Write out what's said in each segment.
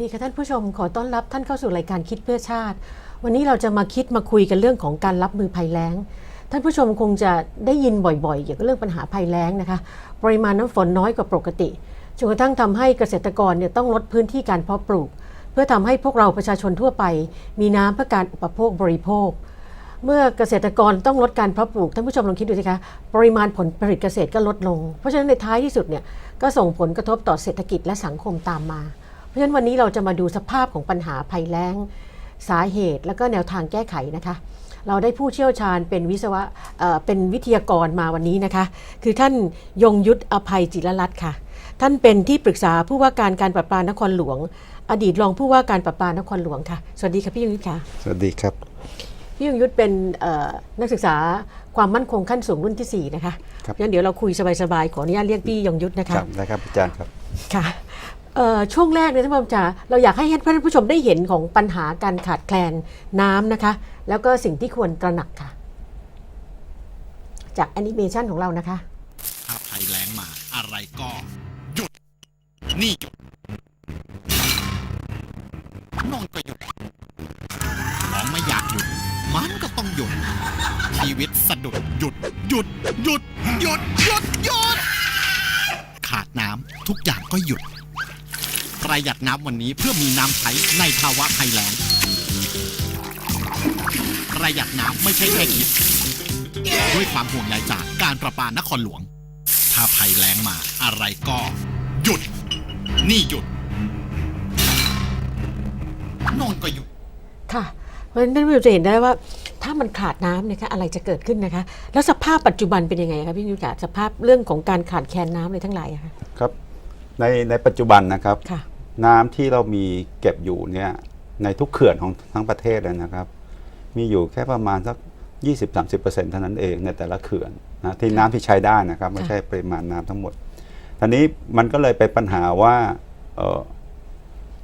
ดีค่ะท่านผู้ชมขอต้อนรับท่านเข้าสู่รายการคิดเพื่อชาติ วันนี้เราจะมาคิดมาคุยกันเรื่องของการรับมือภัยแล้ง ท่านผู้ชมคงจะได้ยินบ่อยๆเกี่ยวกับเรื่องปัญหาภัยแล้งนะคะ ปริมาณน้ำฝนน้อยกว่าปกติจนกระทั่งทำให้เกษตรกรเนี่ยต้องลดพื้นที่การเพาะปลูก เพื่อทำให้พวกเราประชาชนทั่วไป มีน้ำเพื่อการอุปโภคบริโภค เมื่อเกษตรกรต้องลดการเพาะปลูกท่านผู้ชมลองคิดดูสิคะปริมาณผลผลิตเกษตรก็ลดลง เพราะฉะนั้นในท้ายที่สุดเนี่ยก็ส่งผลกระทบต่อเศรษฐกิจและสังคมตามมา เพราะฉะนั้นวันนี้เราจะมาดูสภาพของปัญหาภัยแล้ง สาเหตุและก็แนวทางแก้ไขนะคะ เราได้ผู้เชี่ยวชาญเป็นวิศวะเอ่อเป็นวิทยากรมาวันนี้นะคะ คือท่านยงยุทธอภัยจิรรัตน์ค่ะ ท่านเป็นที่ปรึกษาผู้ว่าการการประปานครหลวง อดีตรองผู้ว่าการประปานครหลวงค่ะ สวัสดีค่ะพี่ยงยุทธค่ะ สวัสดีครับ พี่ยงยุทธเป็นเอ่อนักศึกษาความมั่นคงขั้นสูงรุ่นที่ 4 นะคะครับงั้นเดี๋ยวเราคุยสบายๆ ขออนุญาตเรียกพี่ยงยุทธนะคคะรับได้ครับอาจารย์ครับ ค่ะเอ่อ ช่วงแรกเนี่ยท่านผู้ชมจ๋าเราอยากให้ท่านผู้ชมได้เห็นของปัญหาการขาดแคลนน้ำนะคะ แล้วก็สิ่งที่ควรตระหนักค่ะ จากแอนิเมชันของเรานะคะ ถ้าภัยแล้งมาอะไรก็ หยุด นี่หยุดนอนก็หยุดของไม่อยากหยุด มันก็ต้องหยุด ชีวิตสะดุดหยุด หยุด หยุด หยุด หยุด หยุด ขาดน้ำทุกอย่างก็หยุด ประหยัดน้ำวันนี้เพื่อมีน้ำใช้ในภาวะภัยแล้งประหยัดน้ำไม่ใช่แค่คิด ด้วยความห่วงใยจากการประปานครหลวง ถ้าภัยแล้งมาอะไรก็ หยุด นี่หยุดโนอนก็หยุด ค่ะ เพราะฉะนั้นท่านผู้ชมจะเห็นได้ว่า ถ้ามันขาดน้ำเนี่ยคะอะไรจะเกิดขึ้นนะคะ แล้วสภาพปัจจุบันเป็นยังไงคะพี่ยุทธค่ะสภาพเรื่องของการขาดแคลนน้ำอะไรทั้งหลายอะคะครับในในปัจจุบันนะครับ ค่ะ น้ำที่เรามีเก็บอยู่เนี่ยในทุกเขื่อนของทั้งประเทศเลยนะครับ มีอยู่แค่ประมาณสัก 20-30%เท่านั้นเองในแต่ละเขื่อนนะที่น้ำที่ใช้ได้นะครับไม่ใช่ปริมาณน้ำทั้งหมดทีนี้มันก็เลยเป็นปัญหาว่าเอ่อ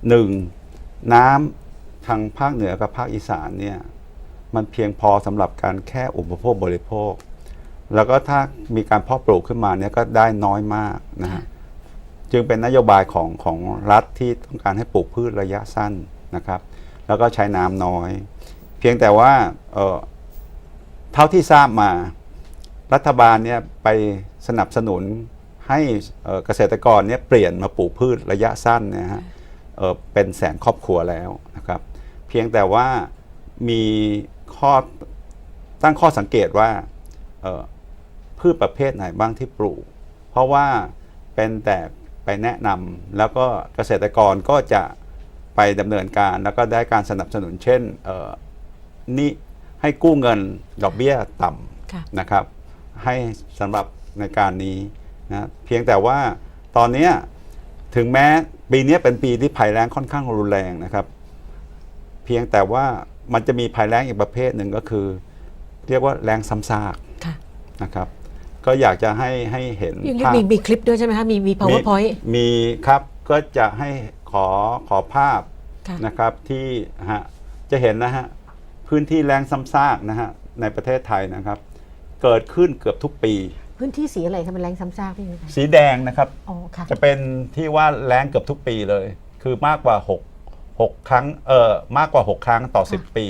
หนึ่งน้ำทางภาคเหนือกับภาคอีสานเนี่ยมันเพียงพอสำหรับการแค่อุปโภคบริโภค แล้วก็ถ้ามีการเพาะปลูกขึ้นมาเนี่ยก็ได้น้อยมากนะฮะ จึงเป็นนโยบายของของรัฐที่ต้องการให้ปลูกพืชระยะสั้นนะครับ แล้วก็ใช้น้ำน้อย เพียงแต่ว่าเอ่อเท่าที่ทราบมารัฐบาลเนี่ยไปสนับสนุนให้เกษตรกรเนี่ยเปลี่ยนมาปลูกพืชระยะสั้นนะฮะเออเป็นแสนครอบครัวแล้วนะครับ เพียงแต่ว่ามีข้อตั้งข้อสังเกตว่าเออพืชประเภทไหนบ้างที่ปลูก เพราะว่าเป็นแต่ ไปแนะนำแล้วก็เกษตรกรก็จะไปดำเนินการแล้วก็ได้การสนับสนุนเช่นเอ่อนี่ให้กู้เงินดอกเบี้ยต่ค่ะำนะครับ ให้สำหรับในการนี้นะเพียงแต่ว่าตอนเนี้ยถึงแม้ปีนี้เป็นปีที่ภัยแล้งค่อนข้างรุนแรงนะครับ เพียงแต่ว่ามันจะมีภัยแล้งอีกประเภทหนึ่งก็คือ เรียกว่าแรงซ้ำซากค่ะนะครับ ก็อยากจะให้ให้เห็นพี่ยงยุทธภาพมีมีคลิปด้วยใช่ไหมคะมีมี powerpoint มีมีครับก็จะให้ขอขอภาพค่ะนะครับที่ฮะจะเห็นนะฮะพื้นที่แรงซ้ำซากนะฮะในประเทศไทยนะครับ เกิดขึ้นเกือบทุกปี พื้นที่สีอะไรคะมันแรงซ้ำซากพี่ยุทธค่ะสีแดงนะครับ อ๋อค่ะ จะเป็นที่ว่าแรงเกือบทุกปีเลย คือมากกว่า6 6ครั้งเออมากกว่า 6 ครั้งต่อ ค่ะ10 ปี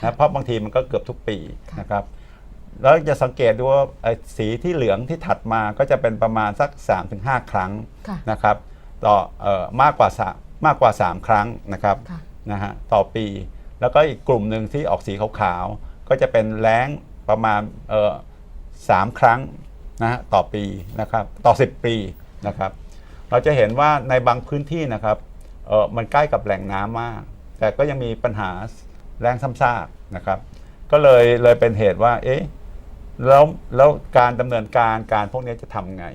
ค่ะนะเพราะบางทีมันก็เกือบทุกปีค่ะ นะครับ แล้วจะสังเกตดูว่าไอ้สีที่เหลืองที่ถัดมาก็จะเป็นประมาณสัก 3-5 ครั้งค่ะนะครับ ต่อเอ่อมากกว่าสามมากกว่า 3 ครั้งนะครับค่ะนะฮะต่อปี แล้วก็อีกกลุ่มหนึ่งที่ออกสีขาวๆก็จะเป็นแรงประมาณเอ่อสามครั้งนะฮะต่อปีนะครับต่อ 10 ปีนะครับ เราจะเห็นว่าในบางพื้นที่นะครับเออมันใกล้กับแหล่งน้ำมาก แต่ก็ยังมีปัญหาแรงซ้ำซากนะครับก็เลยเลยเป็นเหตุว่า เอ๊ะ แล้วแล้วการดำเนินการการพวกนี้จะทำไง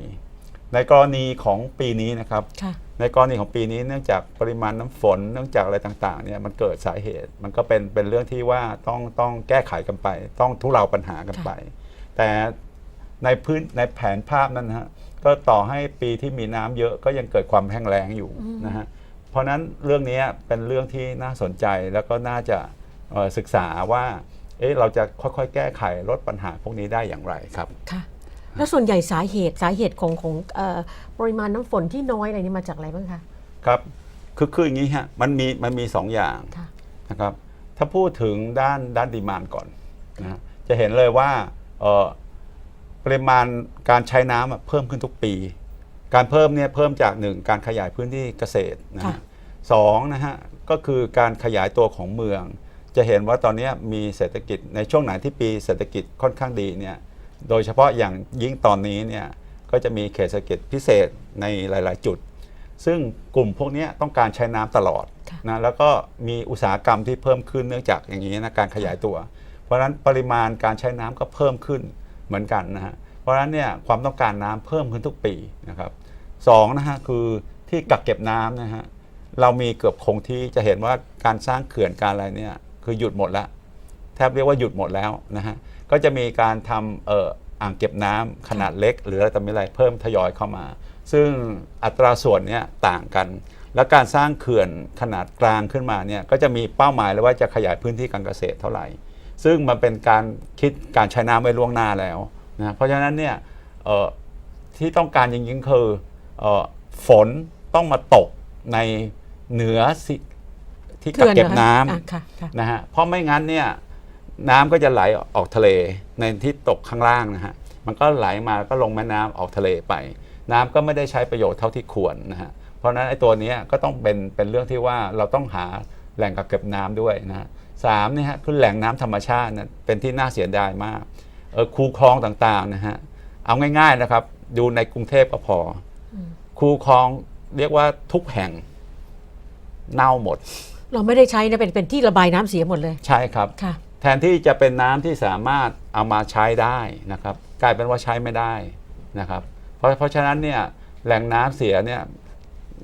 ในกรณีของปีนี้นะครับ ค่ะ ในกรณีของปีนี้เนื่องจากปริมาณน้ำฝนเนื่องจากอะไรต่างๆเนี่ยมันเกิดสาเหตุ มันก็เป็นเป็นเรื่องที่ว่าต้องต้องแก้ไขกันไป ต้องทุเลาปัญหากันไป แต่ในพื้นในแผนภาพนั้นนะฮะก็ต่อให้ปีที่มีน้ำเยอะก็ยังเกิดความแห้งแล้งอยู่อืมนะฮะเพราะฉะนั้นเรื่องนี้เป็นเรื่องที่น่าสนใจแล้วก็น่าจะเอ่อศึกษาว่า เอ๊ะเราจะค่อยๆ แก้ไขลดปัญหาพวกนี้ได้อย่างไรครับ ค่ะ แล้วส่วนใหญ่สาเหตุสาเหตุของของเอ่อปริมาณน้ำฝนที่น้อยอะไรนี่มาจากอะไรบ้างคะ ครับ คือคืออย่างนี้ฮะมันมีมันมีสองอย่างค่ะ นะครับ ถ้าพูดถึงด้านด้านดีมานก่อนนะฮะจะเห็นเลยว่าเอ่อปริมาณการใช้น้ำอะเพิ่มขึ้นทุกปี การเพิ่มเนี่ยเพิ่มจากหนึ่งการขยายพื้นที่เกษตรนะค่ะ ฮะสองนะฮะก็คือการขยายตัวของเมือง จะเห็นว่าตอนนี้มีเศรษฐกิจในช่วงไหนที่ปีเศรษฐกิจค่อนข้างดีเนี่ยโดยเฉพาะอย่างยิ่งตอนนี้เนี่ยก็จะมีเขตเศรษฐกิจพิเศษในหลาย ๆ จุด ซึ่งกลุ่มพวกเนี้ยต้องการใช้น้ำตลอดค่ะนะแล้วก็มีอุตสาหกรรมที่เพิ่มขึ้นเนื่องจากอย่างนี้นะการขยายตัว เพราะฉะนั้นปริมาณการใช้น้ำก็เพิ่มขึ้นเหมือนกันนะฮะเพราะฉะนั้นเนี่ยความต้องการน้ำเพิ่มขึ้นทุกปีนะครับสองนะฮะคือที่กักเก็บน้ำนะฮะเรามีเกือบคงที่จะเห็นว่าการสร้างเขื่อนการอะไรเนี่ย คือหยุดหมดแล้วแทบเรียกว่าหยุดหมดแล้วนะฮะก็จะมีการทำเอ่ออ่างเก็บน้ำขนาดเล็ก หรืออะไรต่อมีอะไรเพิ่มทยอยเข้ามา ซึ่งอัตราส่วนเนี่ยต่างกัน แล้วการสร้างเขื่อนขนาดกลางขึ้นมาเนี่ยก็จะมีเป้าหมายเลยว่าจะขยายพื้นที่การเกษตรเท่าไหร่ ซึ่งมันเป็นการคิดการใช้น้ำไว้ล่วงหน้าแล้วนะเพราะฉะนั้นเนี่ยเออที่ต้องการจริงๆคือเออฝนต้องมาตกในเหนือสิ ที่กักเก็บน้ำอะค่ะค่ะนะฮะเพราะไม่งั้นเนี่ยน้ำก็จะไหลออกทะเลในที่ตกข้างล่างนะฮะมันก็ไหลมาก็ลงแม่น้ำออกทะเลไป น้ำก็ไม่ได้ใช้ประโยชน์เท่าที่ควรนะฮะเพราะฉะนั้นไอ้ตัวเนี้ยก็ต้องเป็นเป็นเรื่องที่ว่าเราต้องหาแหล่งกักเก็บน้ำด้วยนะฮะสามเนี่ยฮะคือแหล่งน้ำธรรมชาตินะเป็นที่น่าเสียดายมากเออคูคลองต่างๆนะฮะเอาง่าย ๆนะครับ ดูในกรุงเทพก็พออคูคลองเรียกว่าทุกแห่งเน่าหมด เราไม่ได้ใช้นะเป็นเป็นที่ระบายน้ำเสียหมดเลย ใช่ครับ ค่ะ แทนที่จะเป็นน้ำที่สามารถเอามาใช้ได้นะครับ กลายเป็นว่าใช้ไม่ได้นะครับ เพราะเพราะฉะนั้นเนี่ยแหล่งน้ำเสียเนี่ย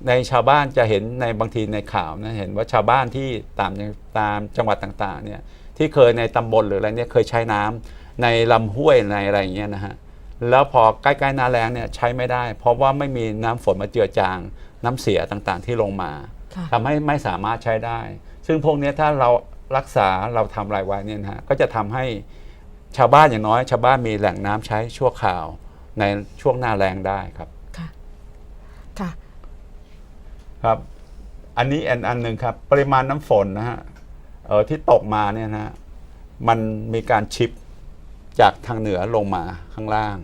ในชาวบ้านจะเห็นในบางทีในข่าวนะเห็นว่าชาวบ้านที่ตามตามจังหวัดต่างๆเนี่ยที่เคยในตำบลหรืออะไรเนี่ยเคยใช้น้ำในลำห้วยในอะไรอย่างเงี้ยนะฮะแล้วพอใกล้ๆหน้าแล้งเนี่ยใช้ไม่ได้ เพราะว่าไม่มีน้ำฝนมาเจือจางน้ำเสียต่างๆที่ลงมาค่ะ ทำให้ไม่สามารถใช้ได้ ซึ่งพวกเนี้ยถ้าเรารักษาเราทำรายไว้เนี่ยนะฮะก็จะทำให้ชาวบ้านอย่างน้อย ชาวบ้านมีแหล่งน้ำใช้ชั่วคราวในช่วงหน้าแรงได้ครับค่ะค่ะครับ อันนี้อันอันหนึ่งครับ ปริมาณน้ำฝนนะฮะเออที่ตกมาเนี่ยนะฮะมันมีการชิปจากทางเหนือลงมาข้างล่าง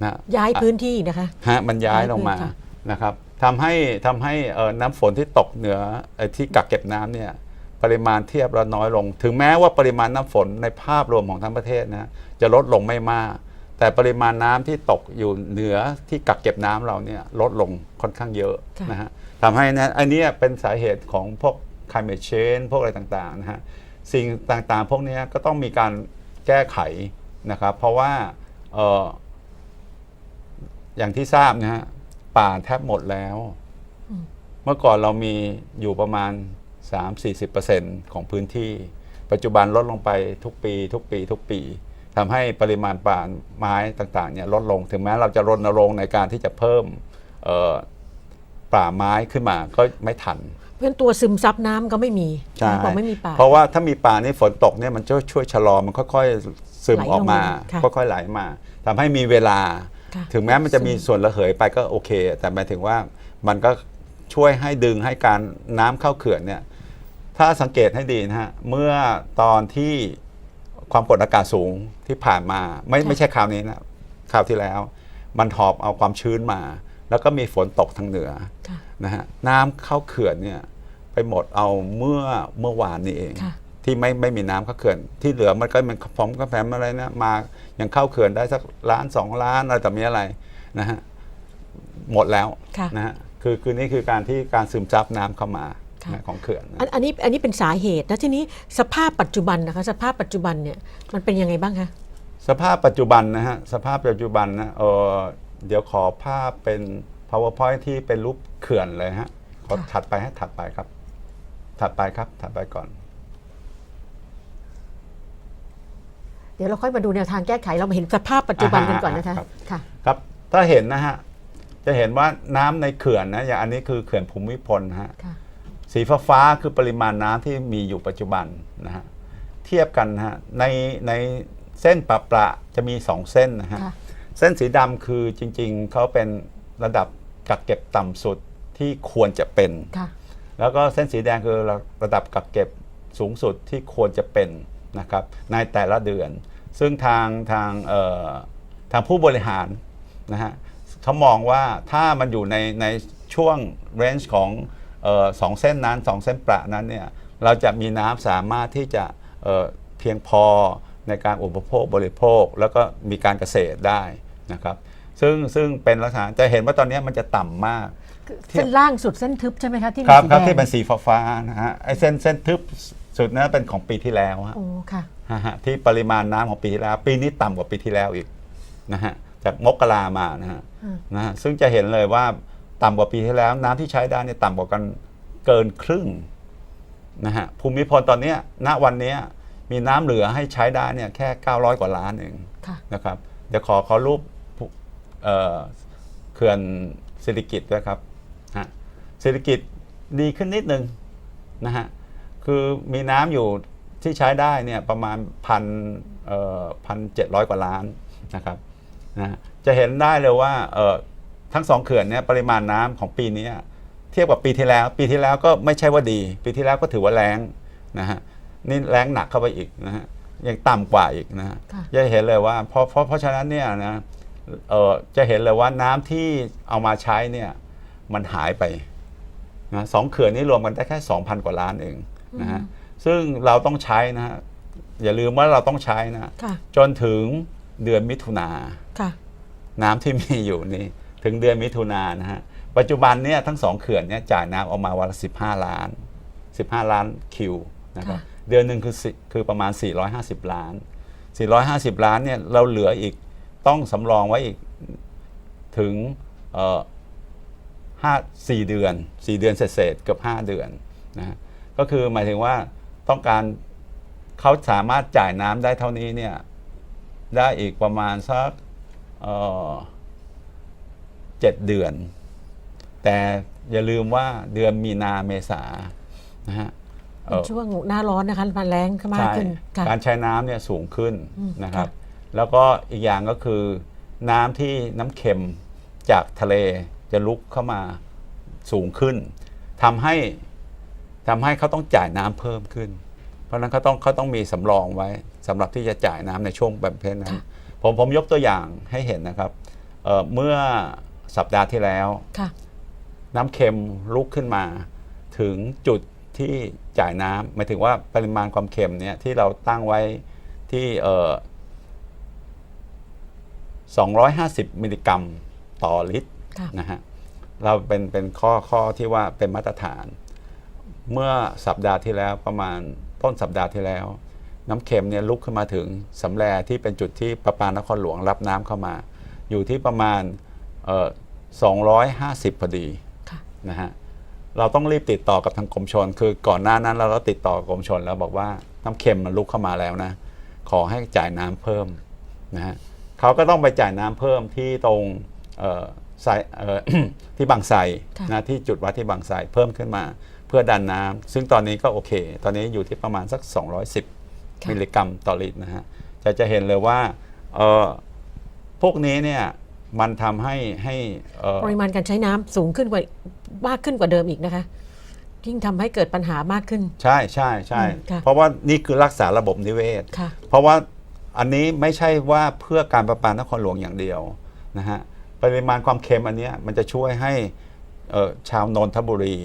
นะฮะย้ายพื้นที่นะคะฮะมันย้ายลงมาย้ายพื้นค่ะนะครับ ทำให้ทำให้เอ่อน้ำฝนที่ตกเหนือเอ่อที่กักเก็บน้ำเนี่ยปริมาณเทียบแล้วน้อยลง ถึงแม้ว่าปริมาณน้ำฝนในภาพรวมของทั้งประเทศนะจะลดลงไม่มาก แต่ปริมาณน้ำที่ตกอยู่เหนือที่กักเก็บน้ำเราเนี่ยลดลงค่อนข้างเยอะค่ะนะฮะทำให้นะอันเนี้ยเป็นสาเหตุของพวก climate change พวกอะไรต่างๆนะฮะสิ่งต่างๆ พวกเนี้ยก็ต้องมีการแก้ไขนะครับ เพราะว่าเอ่ออย่างที่ทราบนะฮะ ป่าแทบหมดแล้ว เมื่อก่อนเรามีอยู่ประมาณ 3-40%ของพื้นที่ ปัจจุบันลดลงไปทุกปี ทุกปี ทุกปีทำให้ปริมาณป่าไม้ต่างๆเนี่ยลดลง ถึงแม้เราจะรณรงค์ในการที่จะเพิ่มเอ่อป่าไม้ขึ้นมาก็ไม่ทัน เพราะฉะนั้นตัวซึมซับน้ำก็ไม่มีใช่บอกไม่มีป่า เพราะว่าถ้ามีป่านี่ฝนตกเนี่ยมันจะช่วยชะลอมันค่อยๆซึมไหลลงออกมาค่ะค่อยๆไหลมาทำให้มีเวลาค่ะ ถึงแม้มันจะมีส่วนระเหยไปก็โอเค แต่หมายถึงว่ามันก็ช่วยให้ดึงให้การน้ำเข้าเขื่อนเนี่ยถ้าสังเกตให้ดีนะฮะเมื่อตอนที่ความกดอากาศสูงที่ผ่านมา ไม่ค่ะไม่ใช่คราวนี้นะคราวที่แล้ว มันหอบเอาความชื้นมา แล้วก็มีฝนตกทางเหนือค่ะนะฮะน้ำเข้าเขื่อนเนี่ยไปหมดเอาเมื่อเมื่อวานนี้เองค่ะ ที่ไม่ไม่มีน้ำเข้าเขื่อน ที่เหลือมันก็เป็นฟอมกระแฟมอะไรนะมายังเข้าเขื่อนได้สักล้านสองล้านอะไรแต่มีอะไรนะฮะหมดแล้วค่ะนะฮะคือคือนี่คือการที่การซึมซับน้ำเข้ามาค่ะนะของเขื่อนนะอันอันนี้อันนี้เป็นสาเหตุแล้วทีนี้สภาพปัจจุบันนะคะสภาพปัจจุบันเนี่ยมันเป็นยังไงบ้างคะสภาพปัจจุบันนะฮะสภาพปัจจุบันนะเออเดี๋ยวขอภาพเป็น powerpoint ที่เป็นรูปเขื่อนเลยฮะขอค่ะถัดไปให้ถัดไปครับ ถัดไปครับถัดไปก่อน ดี๋ยวเราค่อยมาดูแนวทางแก้ไขเรามาเห็นสภาพปัจจุบันกันก่อนนะคะครับค่ะครับถ้าเห็นนะฮะจะเห็นว่าน้ำในเขื่อนนะอย่างอันนี้คือเขื่อนภูมิพลนะฮะค่ะสีฟ้าฟ้าๆคือปริมาณน้ำที่มีอยู่ปัจจุบันนะฮะเทียบกันนะฮะในในเส้นประประจะมีสองเส้นนะฮะค่ะเส้นสีดำคือจริง ๆเขาเป็นระดับกักเก็บต่ำสุดที่ควรจะเป็นค่ะแล้วก็เส้นสีแดงคือระระดับกักเก็บสูงสุดที่ควรจะเป็นนะครับในแต่ละเดือน ซึ่งทางทางเอ่อทางผู้บริหารนะฮะเขามองว่าถ้ามันอยู่ในในช่วงเรนจ์ของเออสองเส้นนั้นสองเส้นประนั้นเนี่ยเราจะมีน้ำสามารถที่จะเอ่อเพียงพอในการอุปโภคบริโภค แล้วก็มีการเกษตรได้นะครับ ซึ่งซึ่งเป็นลักษณะจะเห็นว่าตอนนี้มันจะต่ำมากเส้นล่างสุดเส้นทึบใช่ไหมคะที่มีครับสีครับแดงที่เป็นสีฟ้าๆนะฮะไอ้เส้นเส้นทึบ สุดนั้นเป็นของปีที่แล้วฮะโอ้ค่ะฮะฮะที่ปริมาณน้ำของปีที่แล้ว ปีนี้ต่ำกว่าปีที่แล้วอีกนะฮะจากมกรามานะฮะอืมนะฮะซึ่งจะเห็นเลยว่าต่ำกว่าปีที่แล้ว น้ำที่ใช้ได้เนี่ยต่ำกว่ากันเกินครึ่งนะฮะภูมิพลตอนเนี้ยณวันเนี้ยมีน้ำเหลือให้ใช้ได้เนี่ยแค่ 900 กว่าล้านเอง ค่ะ นะครับเดี๋ยวขอขอรูปภูเอ่อเขื่อนเศรษฐกิจด้วยครับฮะเศรษฐกิจดีขึ้นนิดนึงนะฮะ คือมีน้ำอยู่ที่ใช้ได้เนี่ยประมาณพันเอ่อพันเจ็ดร้อยกว่าล้านนะครับนะฮะจะเห็นได้เลยว่าเอ่อทั้งสองเขื่อนเนี่ยปริมาณน้ำของปีนี้เทียบกับปีที่แล้ว ปีที่แล้วก็ไม่ใช่ว่าดี ปีที่แล้วก็ถือว่าแรงนะฮะนี่แรงหนักเข้าไปอีกนะฮะยังต่ำกว่าอีกนะฮะค่ะจะเห็นเลยว่าเพราะเพราะเพราะฉะนั้นเนี่ยนะเออจะเห็นเลยว่าน้ำที่เอามาใช้เนี่ยมันหายไปนะสองเขื่อนนี้รวมกันได้แค่ 2,000 กว่าล้านเอง นะฮะซึ่งเราต้องใช้นะฮะอย่าลืมว่าเราต้องใช้นะค่ะจนถึงเดือนมิถุนาค่ะ น้ำที่มีอยู่นี่ถึงเดือนมิถุนายนนะฮะปัจจุบันเนี่ยทั้งสองเขื่อนเนี่ยจ่ายน้ำออกมาวันละ15ล้าน15ล้านคิวนะครับค่ะ เดือนหนึ่งคือสิคือประมาณ 450 ล้าน 450 ล้านเนี่ยเราเหลืออีกต้องสำรองไว้อีกถึงเอ่อห้าสี่เดือน4เดือนเศษๆเกือบ5เดือนนะฮะ ก็คือหมายถึงว่าต้องการเขาสามารถจ่ายน้ำได้เท่านี้เนี่ยได้อีกประมาณสักเอ่อเจ็ดเดือน แต่อย่าลืมว่าเดือนมีนาเมษานะฮะเป็นช่วงหน้าร้อนนะคะมันแรงมากใช่ขึ้นค่ะการใช้น้ำเนี่ยสูงขึ้นอืมนะครับค่ะแล้วก็อีกอย่างก็คือน้ำที่น้ำเค็มจากทะเลจะลุกเข้ามาสูงขึ้นทำให้ ทำให้เขาต้องจ่ายน้ำเพิ่มขึ้น เพราะฉะนั้นเขาต้องเขาต้องมีสำรองไว้สำหรับที่จะจ่ายน้ำในช่วงแบบเพศนั้นค่ะผมผมยกตัวอย่างให้เห็นนะครับเอ่อเมื่อสัปดาห์ที่แล้วค่ะน้ำเค็มลุกขึ้นมา ถึงจุดที่จ่ายน้ำหมายถึงว่าปริมาณความเค็มเนี่ยที่เราตั้งไว้ที่เอ่อ250 มิลลิกรัมต่อลิตรค่ะนะฮะเราเป็นเป็นข้อข้อที่ว่าเป็นมาตรฐาน เมื่อสัปดาห์ที่แล้วประมาณต้นสัปดาห์ที่แล้ว น้ำเค็มเนี่ยลุกขึ้นมาถึงสำแรที่เป็นจุดที่ประปานครหลวงรับน้ำเข้ามา อยู่ที่ประมาณเอ่อ250พอดีค่ะนะฮะเราต้องรีบติดต่อกับทางกรมชน คือก่อนหน้านั้นเราก็ติดต่อกับกรมชนแล้วบอกว่าน้ำเค็มมันลุกเข้ามาแล้วนะ ขอให้จ่ายน้ำเพิ่มนะฮะเขาก็ต้องไปจ่ายน้ำเพิ่มที่ตรงเอ่อไซเอ่อที่บางไทรค่ะนะที่จุดวัดที่บางไทรเพิ่มขึ้นมาเพื่อดันน้ำซึ่งตอนนี้ก็โอเค ตอนนี้อยู่ที่ประมาณสัก 210ค่ะมิลลิกรัมต่อลิตรนะฮะจะจะเห็นเลยว่าเอ่อพวกนี้เนี่ยมันทำให้ให้เอ่อปริมาณการใช้น้ำสูงขึ้นกว่ามากขึ้นกว่าเดิมอีกนะคะยิ่งทำให้เกิดปัญหามากขึ้น ใช่ใช่ใช่อืมค่ะเพราะว่านี่คือรักษาระบบนิเวศค่ะเพราะว่าอันนี้ไม่ใช่ว่าเพื่อการประปานครหลวงอย่างเดียวนะฮะปริมาณความเค็มอันเนี้ยมันจะช่วยให้เอ่อชาวนนทบุรี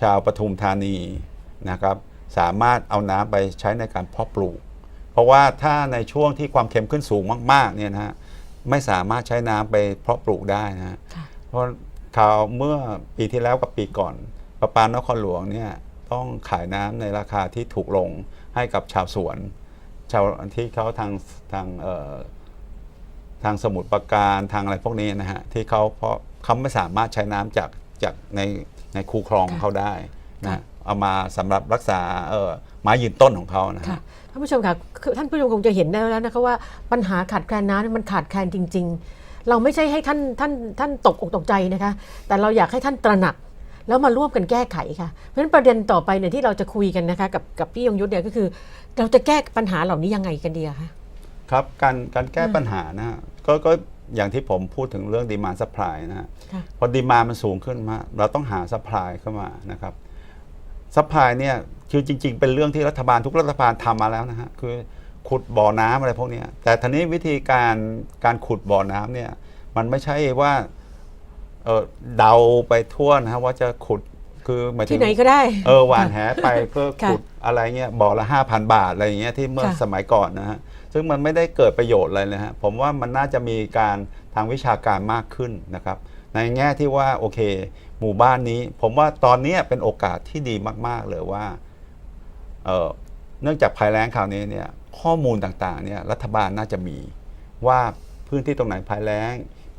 ชาวปทุมธานีนะครับสามารถเอาน้ำไปใช้ในการเพาะปลูก เพราะว่าถ้าในช่วงที่ความเค็มขึ้นสูงมากๆเนี่ยนะฮะไม่สามารถใช้น้ำไปเพาะปลูกได้นะฮะค่ะเพราะข่าวเมื่อปีที่แล้วกับปีก่อนประปานครหลวงเนี่ยต้องขายน้ำในราคาที่ถูกลงให้กับชาวสวน ชาวที่เขาทางทางเอ่อทางสมุทรปราการทางอะไรพวกนี้นะฮะที่เขาเพราะเขาไม่สามารถใช้น้ำจากจากใน ในคูคลองของเขาได้นะฮะเอามาสำหรับรักษาเอ่อไม้ยืนต้นของเขานะค่ะฮะท่านผู้ชมค่ะคือท่านผู้ชมคงจะเห็นได้แล้วนะคะว่าปัญหาขาดแคลนน้ำเนี่ยมันขาดแคลนจริง ๆ เราไม่ใช่ให้ท่านท่านท่านตกอกตกใจนะคะ แต่เราอยากให้ท่านตระหนักแล้วมาร่วมกันแก้ไขค่ะ เพราะฉะนั้นประเด็นต่อไปเนี่ยที่เราจะคุยกันนะคะกับกับพี่ยงยุทธเนี่ยก็คือ เราจะแก้ปัญหาเหล่านี้ยังไงกันดีอะคะครับการการแก้อืมปัญหานะฮะก็ก็ อย่างที่ผมพูดถึงเรื่องดีมาน d ั supply นะฮะค่ะพอดีมามันสูงขึ้นมา เราต้องหา supply เข้ามานะครับซัพพลายเนี่ยคือจริง ๆ เป็นเรื่องที่รัฐบาลทุกรัฐบาลทำมาแล้วนะฮะคือขุดบ่อน้ำอะไรพวกเนี้ยแต่ทีนี้วิธีการการขุดบ่อน้ำเนี่ยมันไม่ใช่ว่าเออเดาไปทั่วนะฮะว่าจะขุดคือหมายถึที่งไหนก็ได้เออหวานแหไปเพื่อค่ะขุดอะไรเงี้ยบ่อละห้าพันบาทอะไรอย่างเงี้ยที่เมื่อค่ะสมัยก่อนนะฮะ ซึ่งมันไม่ได้เกิดประโยชน์อะไรเลยฮะผมว่ามันน่าจะมีการทางวิชาการมากขึ้นนะครับ ในแง่ที่ว่าโอเค หมู่บ้านนี้ ผมว่าตอนนี้เป็นโอกาสที่ดีมาก ๆเลยว่าเเนื่องจากภัยแล้งคราวนี้เนี่ยข้อมูลต่างๆเนี่ยรัฐบาลน่าจะมีว่าพื้นที่ตรงไหนภัยแล้ง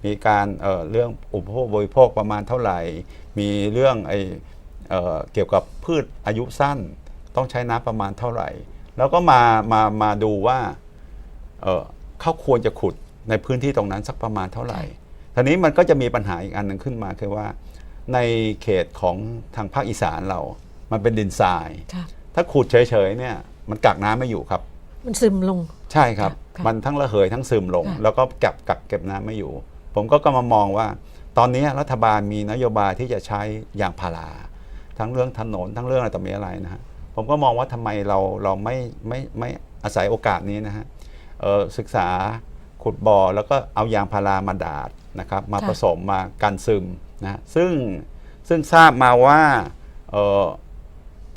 มีการเเรื่องอุปโภคบริโภคประมาณเท่าไหร่ มีเรื่องไอเเกี่ยวกับพืชอายุสั้น ต้องใช้น้ำประมาณเท่าไหร่ แล้วก็มามามาดูว่า เอ่อเขาควรจะขุดในพื้นที่ตรงนั้นสักประมาณเท่าไหร่ทีนี้มันก็จะมีปัญหาอีกอันหนึ่งขึ้นมาคือว่า ในเขตของทางภาคอีสานเรา มันเป็นดินทรายค่ะถ้าขุดเฉยๆเนี่ยมันกักน้ำไม่อยู่ครับ มันซึมลง ใช่ครับค่ะมันทั้งระเหยทั้งซึมลงค่ะแล้วก็เก็บกักเก็บน้ำไม่อยู่ ผมก็ก็มามองว่า ตอนนี้รัฐบาลมีนโยบายที่จะใช้ยางพารา ทั้งเรื่องถนนทั้งเรื่องอะไรต่อมีอะไรนะฮะผมก็มองว่าทำไมเราเราไม่ไม่ไม่อาศัยโอกาสนี้นะฮะเอ่อ ศึกษาขุดบ่อแล้วก็เอายางพารามาดาดนะครับมาค่ะผสมมากันซึมนะฮะซึ่งซึ่งทราบมาว่าเอ่อ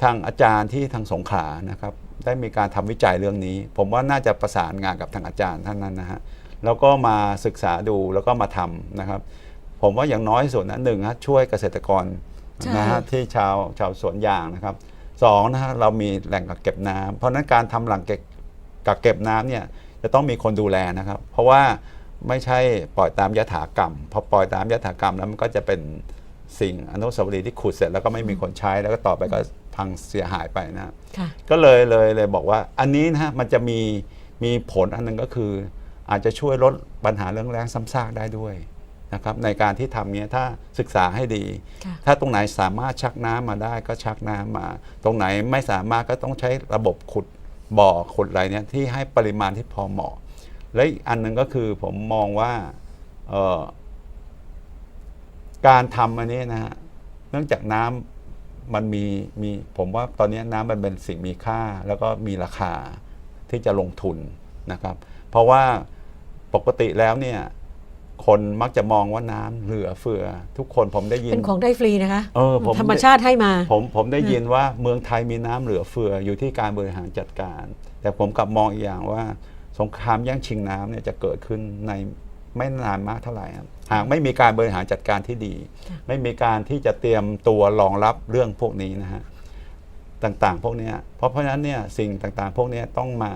ทางอาจารย์ที่ทางสงขลานะครับได้มีการทำวิจัยเรื่องนี้ ผมว่าน่าจะประสานงานกับทางอาจารย์ท่านนั้นนะฮะแล้วก็มาศึกษาดูแล้วก็มาทำนะครับ ผมว่าอย่างน้อยที่สุดนะหนึ่งฮะช่วยเกษตรกรใช่นะฮะที่ชาวชาวสวนยางนะครับสองนะฮะเรามีแหล่งกักเก็บน้ำเพราะฉะนั้นการทำหลังเก็บกักเก็บน้ำเนี่ย จะต้องมีคนดูแลนะครับ เพราะว่าไม่ใช่ปล่อยตามยถากรรม พอปล่อยตามยถากรรมแล้วมันก็จะเป็นสิ่งอนุสาวรีย์ที่ขุดเสร็จแล้วก็ไม่มีคนใช้แล้วก็ต่อไปก็พังเสียหายไปนะค่ะก็เลยเลยเลยบอกว่าอันนี้นะฮะมันจะมีมีผลอันหนึงก็คือ อาจจะช่วยลดปัญหาเรื่องแรงซ้ำซากได้ด้วยนะครับในการที่ทำเนี้ยถ้าศึกษาให้ดีค่ะถ้าตรงไหนสามารถชักน้ำมาได้ก็ชักน้ำมา ตรงไหนไม่สามารถก็ต้องใช้ระบบขุด บ่อขุดอะไรเนี้ยที่ให้ปริมาณที่พอเหมาะ และอีกอันหนึ่งก็คือผมมองว่าการทำอันนี้นะฮะเนื่องจากน้ำมันมีมีผมว่าตอนนี้น้ำมันเป็นสิ่งมีค่า แล้วก็มีราคาที่จะลงทุนนะครับ เพราะว่าปกติแล้วเนี่ย คนมักจะมองว่าน้ำเหลือเฟือ ทุกคนผมได้ยิน เป็นของได้ฟรีนะคะ เออผม ธรรมชาติให้มา ผมผมได้ยินว่าเมืองไทยมีน้ำเหลือเฟืออยู่ที่การบริหารจัดการ แต่ผมกลับมองอีกอย่างว่า สงครามแย่งชิงน้ำเนี่ยจะเกิดขึ้นในไม่นานมากเท่าไหร่ครับหากไม่มีการบริหารจัดการที่ดีค่ะไม่มีการที่จะเตรียมตัวรองรับเรื่องพวกนี้นะฮะต่างๆ พวกเนี้ยเพราะเพราะฉะนั้นเนี่ยสิ่งต่างๆ พวกเนี้ยต้องมา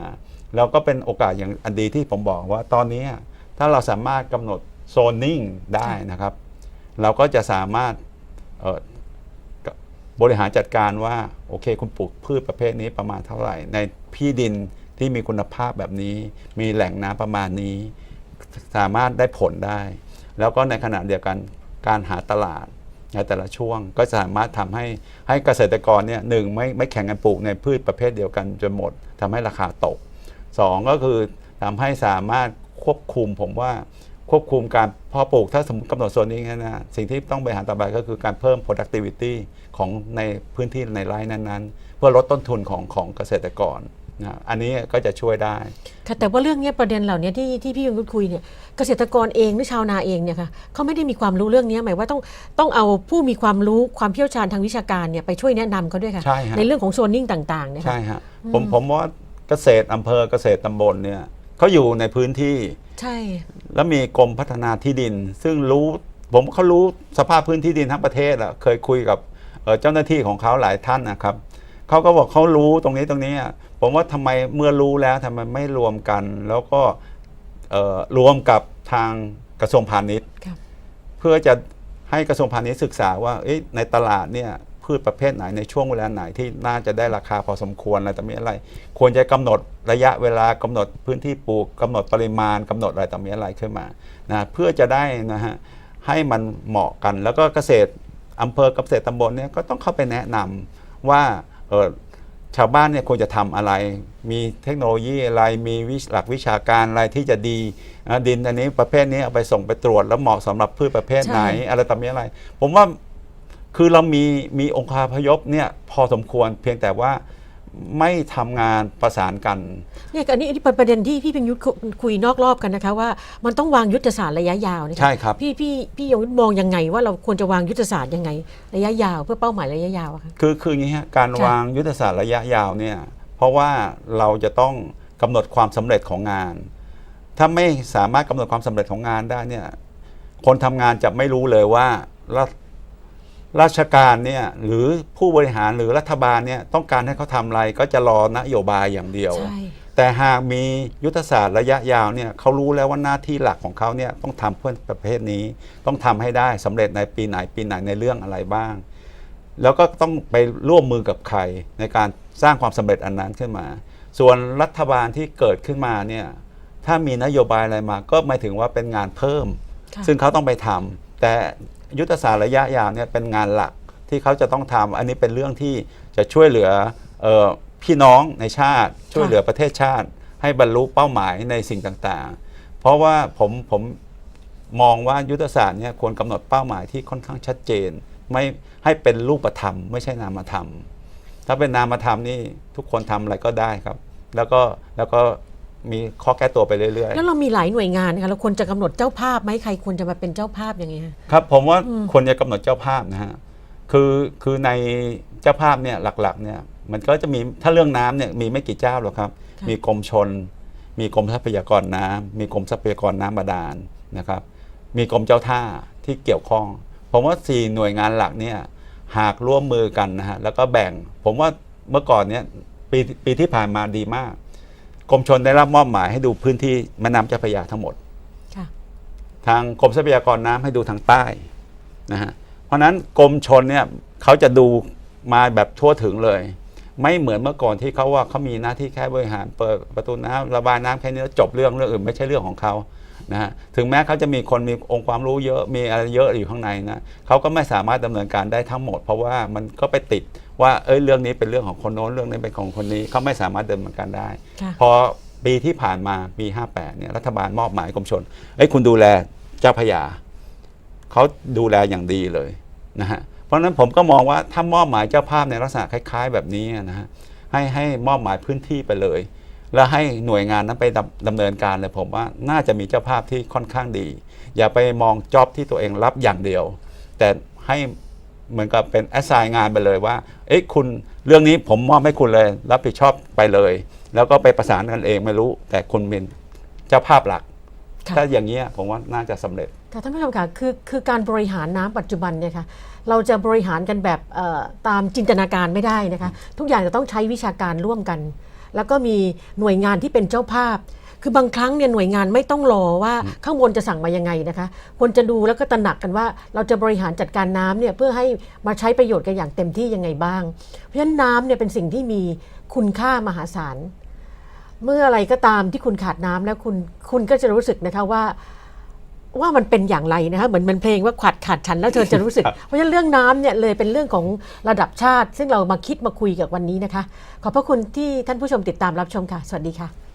แล้วก็เป็นโอกาสอย่างอันดีที่ผมบอกว่าตอนนี้ถ้าเราสามารถกำหนด โซนนิ่งได้นะครับ เราก็จะสามารถบริหารจัดการว่า โอเค คุณปลูกพืชประเภทนี้ประมาณเท่าไหร่ ในที่ดินที่มีคุณภาพแบบนี้ มีแหล่งน้ำประมาณนี้ สามารถได้ผลได้ แล้วก็ในขณะเดียวกันการหาตลาดในแต่ละช่วงก็สามารถทำให้ให้เกษตรกรเนี่ยหนึ่งไม่ไม่แข่งกันปลูกในพืชประเภทเดียวกันจนหมดทำให้ราคาตกสองก็คือทำให้สามารถควบคุมผมว่า ควบคุมการเพอปลูกถ้าสมมติกำหนดโซนนี้นะสิ่งที่ต้องบริหารต่อไปก็คือการเพิ่ม productivity ของในพื้นที่ในไร่นั้นๆ เพื่อลดต้นทุนของของเกษตรกรนะอันนี้ก็จะช่วยได้ค่ะแต่ว่าเรื่องเนี้ยประเด็นเหล่านี้ที่ที่พี่ยงยุทธคุยเนี่ยเกษตรกรเองหรือชาวนาเองเนี่ยค่ะเขาไม่ได้มีความรู้เรื่องนี้หมายว่าต้องต้องเอาผู้มีความรู้ความเชี่ยวชาญทางวิชาการเนี่ยไปช่วยแนะนำเขาด้วยค่ะใช่ฮะเรื่องของโซนนิ่งต่างๆเนี่ยค่ะใช่ฮะผมผมว่าเกษตรอำเภอเกษตรตำบลเนี่ย เขาอยู่ในพื้นที่ ใช่ แล้วมีกรมพัฒนาที่ดิน ซึ่งรู้ผมว่าเขารู้สภาพพื้นที่ดินทั้งประเทศอะเคยคุยกับเอ่อเจ้าหน้าที่ของเขาหลายท่านนะครับเขาก็บอกเขารู้ตรงนี้ตรงนี้อะผมว่าทำไมเมื่อรู้แล้วทำไมไม่รวมกัน แล้วก็เอ่อรวมกับทางกระทรวงพาณิชย์ครับเพื่อจะให้กระทรวงพาณิชย์ศึกษาว่าเอ๊ะในตลาดเนี่ย พืชประเภทไหนในช่วงเวลาไหนที่น่าจะได้ราคาพอสมควรอะไรต่อมีอะไร ควรจะกำหนดระยะเวลากำหนดพื้นที่ปลูกกำหนดปริมาณกำหนดอะไรต่อมีอะไรขึ้นมานะเพื่อจะได้นะฮะให้มันเหมาะกัน แล้วก็เกษตรอำเภอเกษตรตำบลเนี่ยก็ต้องเข้าไปแนะนำว่าเออชาวบ้านเนี่ยควรจะทำอะไร มีเทคโนโลยีอะไร มีวิหลักวิชาการอะไรที่จะดีนะดินอันนี้ประเภทนี้เอาไปส่งไปตรวจแล้วเหมาะสำหรับพืชประเภทไหนใช่อะไรต่อมีอะไร ผมว่า คือเรามีมีองค์คาพยพเนี่ยพอสมควรเพียงแต่ว่าไม่ทำงานประสานกันเนี่ยอันนี้อันนี้เป็นประเด็นที่พี่เพ็งยุทธคุคุยนอกรอบกันนะคะว่ามันต้องวางยุทธศาสตร์ระยะยาวนะคะใช่ครับพี่พี่พี่ยงยุทธมองยังไงว่าเราควรจะวางยุทธศาสตร์ยังไงระยะยาว เพื่อเป้าหมายระยะยาวอะค่ะคือคืออย่างนี้ฮะการค่ะวางยุทธศาสตร์ระยะยาวเนี่ยเพราะว่าเราจะต้องกำหนดความสำเร็จของงาน ถ้าไม่สามารถกำหนดความสำเร็จของงานได้เนี่ยคนทำงานจะไม่รู้เลยว่า รัฐราชการเนี่ยหรือผู้บริหารหรือรัฐบาลเนี่ยต้องการให้เขาทำอะไรก็จะรอนโยบายอย่างเดียว ใช่ แต่หากมียุทธศาสตร์ระยะยาวเนี่ยเขารู้แล้วว่าหน้าที่หลักของเขาเนี่ยต้องทำเพื่อประเภทนี้ ต้องทำให้ได้สำเร็จในปีไหนปีไหนในเรื่องอะไรบ้าง แล้วก็ต้องไปร่วมมือกับใครในการสร้างความสำเร็จอันนั้นขึ้นมา ส่วนรัฐบาลที่เกิดขึ้นมาเนี่ยถ้ามีนโยบายอะไรมาก็หมายถึงว่าเป็นงานเพิ่ม ค่ะ ซึ่งเขาต้องไปทำแต่ ยุทธศาสตร์ระยะยาวเนี่ยเป็นงานหลักที่เขาจะต้องทำอันนี้เป็นเรื่องที่จะช่วยเหลือออพี่น้องในชาติ ช่วยเหลือประเทศชาติ ให้บรรลุเป้าหมายในสิ่งต่างๆ เพราะว่าผมผมมองว่ายุทธศาสตร์เนี่ยควรกำหนดเป้าหมายที่ค่อนข้างชัดเจน ไม่ให้เป็นรูปธรรม ไม่ใช่นามธรรม ถ้าเป็นนามธรรมนี่ทุกคนทำอะไรก็ได้ครับ แล้วก็แล้วก็ มีข้อแก้ตัวไปเรื่อยๆแล้วเรามีหลายหน่วยงานนะคะเราควรจะกำหนดเจ้าภาพไหมใครควรจะมาเป็นเจ้าภาพยังไงคะครับ ผมว่าอืม ควรจะกำหนดเจ้าภาพนะฮะคือคือในเจ้าภาพเนี่ยหลักๆเนี่ยมันก็จะมีถ้าเรื่องน้ำเนี่ยมีไม่กี่เจ้าหรอกครับค่ะมีกรมชน มีกรมทรัพยากรน้ำมีกรมทรัพยากรน้ำบาดาลนะครับ มีกรมเจ้าท่าที่เกี่ยวข้อง ผมว่าสี่หน่วยงานหลักเนี่ยหากร่วมมือกันนะฮะแล้วก็แบ่ง ผมว่าเมื่อก่อนเนี่ยปีปีที่ผ่านมาดีมาก กรมชนได้รับมอบหมายให้ดูพื้นที่แม่น้ำเจ้าพระยาทั้งหมดค่ะทางกรมทรัพยากรน้ำให้ดูทางใต้นะฮะเพราะฉะนั้นกรมชนเนี่ยเขาจะดูมาแบบทั่วถึงเลย ไม่เหมือนเมื่อก่อนที่เขาว่าเขามีหน้าที่แค่บริหารเปิดประตูน้ำระบายน้ำแค่นี้แล้วจบเรื่องเรื่องอื่นไม่ใช่เรื่องของเขา นะฮะถึงแม้เขาจะมีคนมีองค์ความรู้เยอะมีอะไรเยอะอยู่ข้างในนะเขาก็ไม่สามารถดำเนินการได้ทั้งหมด เพราะว่ามันก็ไปติดว่าเอ้ยเรื่องนี้เป็นเรื่องของคนโน้นเรื่องนี้เป็นของคนนี้เขาไม่สามารถดำเนินการได้ค่ะพอปีที่ผ่านมาปี 58เนี่ยรัฐบาลมอบหมายกรมชนเอ้ยคุณดูแลเจ้าพระยาเขาดูแลอย่างดีเลยนะฮะเพราะฉะนั้นผมก็มองว่าถ้ามอบหมายเจ้าภาพในลักษณะคล้าย ๆ แบบนี้นะฮะให้ให้มอบหมายพื้นที่ไปเลย แล้วให้หน่วยงานนั้นไปดำดำเนินการเลยผมว่าน่าจะมีเจ้าภาพที่ค่อนข้างดี อย่าไปมองจ็อบที่ตัวเองรับอย่างเดียว แต่ให้เหมือนกับเป็นแอสไซน์งานไปเลยว่า เอ๊ะคุณเรื่องนี้ผมมอบให้คุณเลย รับผิดชอบไปเลย แล้วก็ไปประสานกันเองไม่รู้ แต่คุณเป็นเจ้าภาพหลักค่ะถ้าอย่างเงี้ยผมว่าน่าจะสำเร็จค่ะท่านผู้ชมค่ะคือคือการบริหารน้ำปัจจุบันเนี่ยค่ะเราจะบริหารกันแบบเอ่อตามจินตนาการไม่ได้นะคะ ทุกอย่างจะต้องใช้วิชาการร่วมกัน แล้วก็มีหน่วยงานที่เป็นเจ้าภาพ คือบางครั้งเนี่ยหน่วยงานไม่ต้องรอว่าข้างบนจะสั่งมายังไงนะคะควรจะดูแล้วก็ตระหนักกันว่าเราจะบริหารจัดการน้ำเนี่ยเพื่อให้มาใช้ประโยชน์กันอย่างเต็มที่ยังไงบ้าง เพราะฉะนั้นน้ำเนี่ยเป็นสิ่งที่มีคุณค่ามหาศาลเมื่ออะไรก็ตามที่คุณขาดน้ำแล้วคุณคุณก็จะรู้สึกนะคะว่า ว่ามันเป็นอย่างไรนะคะเหมือนมันเพลงว่าขาดขาดฉันแล้วเธอจะรู้สึกครับเพราะฉะนั้นเรื่องน้ำเนี่ยเลยเป็นเรื่องของระดับชาติ ซึ่งเรามาคิดมาคุยกับวันนี้นะคะ ขอบพระคุณที่ท่านผู้ชมติดตามรับชมค่ะ สวัสดีค่ะ